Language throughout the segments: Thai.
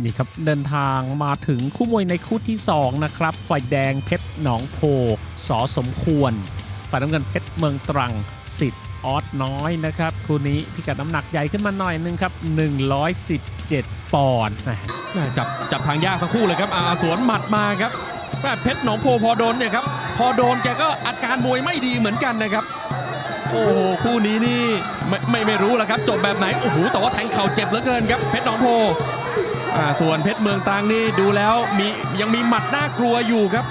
นี่ครับเดินทางมาถึงคู่มวยในคู่ที่ 2 นะครับฝ่ายแดงเพชรหนองโพสอสมควร ฝ่ายน้ำเงินเพชรเมืองตรังสิทธิ์ออสน้อยนะครับคู่นี้พิกัดน้ำหนักใหญ่ขึ้นมาหน่อยนึงครับ 117 ปอนด์แหม่แม่จับจับทางยากทั้งคู่เลยครับอาสวนหมัดมาครับแเพชรหนองโพพอโดนเนี่ยครับพอโดนแกก็อาการมวยไม่ดีเหมือนกันนะครับโอ้โหคู่นี้นี่ไม่ไม่ไม่รู้แล้วครับ จบแบบไหน โอ้โหแต่ว่าแทงเข่าเจ็บเหลือเกินครับเพชรหนองโพ อ่าส่วนเพชรเมืองตังนี่ดูแล้วมียังมีหมัดน่ากลัวอยู่ครับ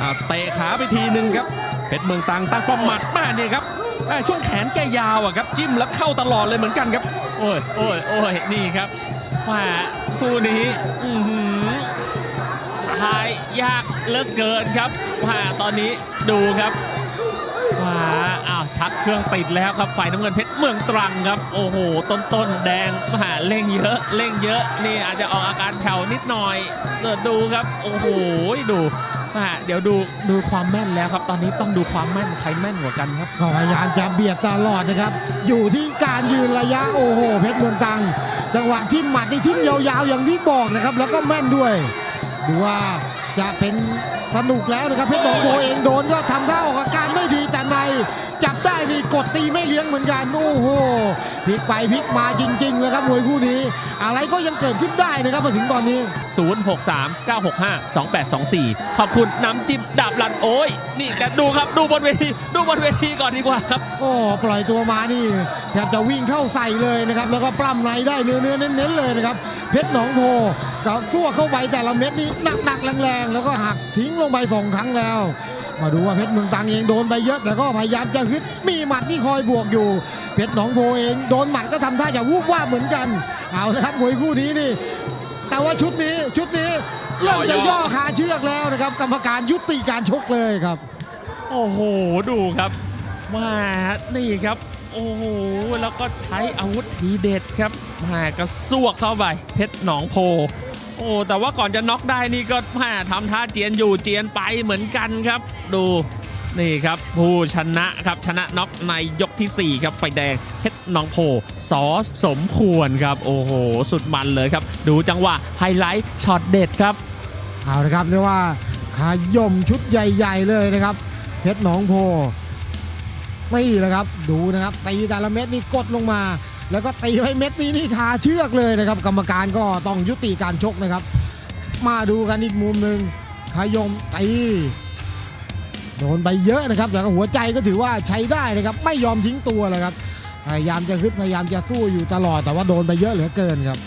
อ่าเตะขาไปทีหนึ่งครับ เพชรเมืองตังตั้งป้อมหมัดมาเนี่ยครับอ่าช่วงแขนแกยาวอะครับจิ้มแล้วเข้าตลอดเลยเหมือนกันครับ โอ้ยโอ้ยโอ้ยนี่ครับว่าคู่นี้อื้อหือทายยากเหลือเกินครับว่าตอนนี้ดูครับว่า ชักเครื่องติดแล้วครับฝ่ายน้ำเงินเพชรเมืองตรังครับ โอ้โห ต้นต้นแดงมาเร่งเยอะ เร่งเยอะนี่อาจจะออกอาการแผ่วนิดหน่อยเดี๋ยวดูครับ โอ้โหดูว่าเดี๋ยวดูดูความแม่นแล้วครับ ตอนนี้ต้องดูความแม่นใครแม่นกว่ากันครับก็พยายามจะเบียดตลอดนะครับ อยู่ที่การยืนระยะโอ้โหเพชรเมืองตรัง จังหวะที่หมัดนี่ทิ้งยาวๆอย่างที่บอกนะครับ แล้วก็แม่นด้วยดูว่าจะเป็นสนุกแล้วนะครับเพชรหนองโพเองโดนก็ทำท่าออกอาการไม่ดีแต่ในจับ นี่กดตีไม่เลี้ยงเหมือนกันโอ้โหพลิกไปพลิกมาจริงๆเลยครับมวยคู่นี้ อะไรก็ยังเกิดขึ้นได้นะครับมาถึงตอนนี้ 0639652824 ขอบคุณน้ำจิ้มดาบลันโอ้ยนี่แต่ดูครับดูบนเวทีดูบนเวทีก่อนดีกว่าครับ โอ้ปล่อยตัวมานี่แทบจะวิ่งเข้าใส่เลยนะครับ แล้วก็ปล้ำในได้เนื้อเนื้อเน้นๆเลยนะครับ เพชรหนองโพกับสู้เข้าไปแต่ละเม็ดนี่หนักๆแรงๆ แล้วก็หักทิ้งลงไปสองครั้งแล้ว มาดูว่าเพชรเมืองตังเองโดนไปเยอะแต่ก็พยายามจะฮึดมี หมัดที่คอยบวกอยู่ เพชรหนองโพเองโดนหมัดก็ทำท่าจะวูบว่าบเหมือนกัน เอาละครับมวยคู่นี้นี่ แต่ว่าชุดนี้ชุดนี้เริ่มจะย่อคาเชือกแล้วนะครับ กรรมการยุติการชกเลยครับ โอ้โหดูครับมานี่ครับ โอ้โหแล้วก็ใช้อาวุธทีเด็ดครับมากระซวกเข้าไปเพชรหนองโพโอ้แต่ว่าก่อนจะน็อกได้นี่ก็แม่ทำท่าเจียนอยู่เจียนไปเหมือนกันครับ ดู นี่ครับผู้ชนะครับชนะน็อกในยกทีสี่4 ครับไฟแดงเพชรหนองโพสอสมควรครับ โอ้โห สุดมันเลยครับ ดูจังหวะไฮไลท์ช็อตเด็ดครับ เอาละครับเรียกว่าขายมชุดใหญ่ๆเลยนะครับ เพชรหนองโพนี่ละครับดูนะครับตีแต่ละเม็ดนี่กดลงมา แล้วก็ตีไปเม็ดนี้นี่คาเชือกเลยนะครับ กรรมการก็ต้องยุติการชกนะครับ มาดูกันอีกมุมหนึ่งขายมตี โดนไปเยอะนะครับแต่ก็หัวใจก็ถือว่าใช้ได้นะครับ ไม่ยอมทิ้งตัวเลยครับ พยายามจะฮึดพยายามจะสู้อยู่ตลอดแต่ว่าโดนไปเยอะเหลือเกินครับ